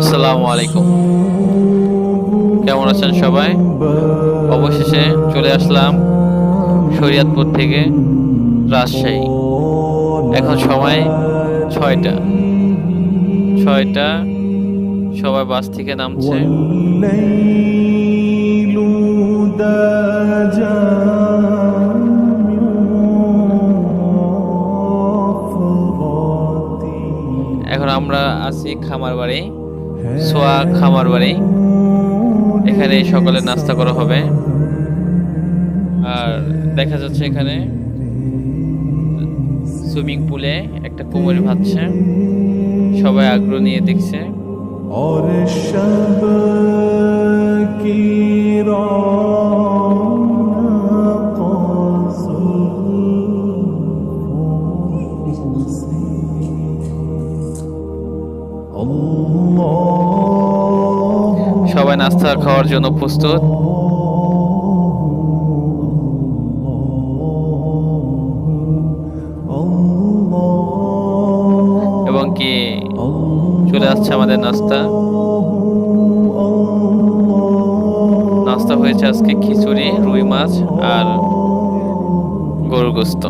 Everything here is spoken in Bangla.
আসসালামু আলাইকুম। কেমন আছেন সবাই? অবশেষে চলে আসলাম শরিয়াতপুর থেকে রাজশাহী। এখন সময় ছয়টা। ছয়টা, সবাই বাস থেকে নামছে। এখন আমরা আছি খামার বাড়ি সোয়া খামার বাড়ি। এখানে সকালে নাস্তা করা হবে। আর দেখা যাচ্ছে এখানে সুইমিং পুলে একটা কুমির ভাবছে সবাই আগ্রহ নিয়ে দেখছে। সবাই নাস্তা খাওয়ার জন্য প্রস্তুত। এবং কি চলে আসছে আমাদের নাস্তা। নাস্তা হয়েছে আজকে খিচুড়ি, রুই মাছ আর গরুর গোস্ত।